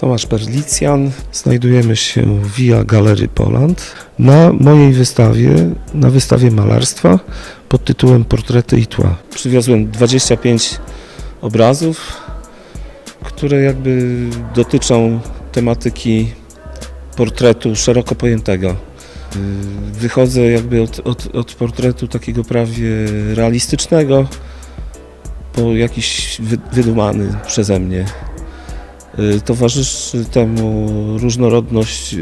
Tomasz Perlicjan. Znajdujemy się Via Galery Poland na mojej wystawie, na wystawie malarstwa pod tytułem Portrety i tła. Przywiozłem 25 obrazów, które jakby dotyczą tematyki portretu szeroko pojętego. Wychodzę jakby od, od, od portretu takiego prawie realistycznego po jakiś wy, wydumany przeze mnie. Y, Towarzyszy temu różnorodność y,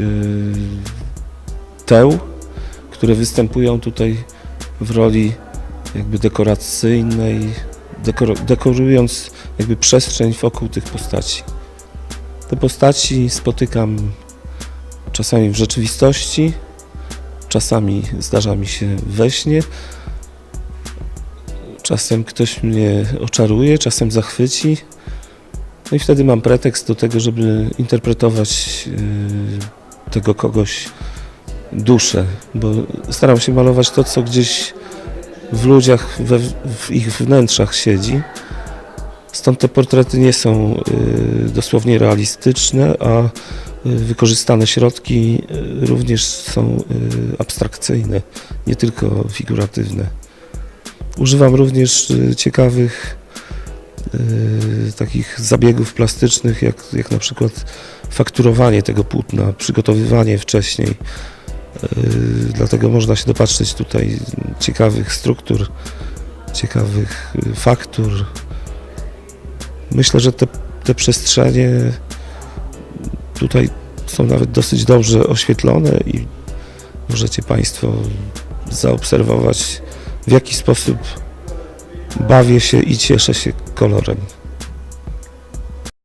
teł, które występują tutaj w roli jakby dekoracyjnej, dekor, dekorując jakby przestrzeń wokół tych postaci. Te postaci spotykam czasami w rzeczywistości, czasami zdarza mi się we śnie, czasem ktoś mnie oczaruje, czasem zachwyci. No i wtedy mam pretekst do tego, żeby interpretować y, tego kogoś duszę, bo staram się malować to, co gdzieś w ludziach, we, w ich wnętrzach siedzi. Stąd te portrety nie są y, dosłownie realistyczne, a y, wykorzystane środki również są abstrakcyjne, nie tylko figuratywne. Używam również ciekawych takich zabiegów plastycznych, jak, jak na przykład fakturowanie tego płótna, przygotowywanie wcześniej. Y, Dlatego można się dopatrzeć tutaj ciekawych struktur, ciekawych y, faktur. Myślę, że te, te przestrzenie tutaj są nawet dosyć dobrze oświetlone i możecie Państwo zaobserwować, w jaki sposób bawię się i cieszę się kolorem.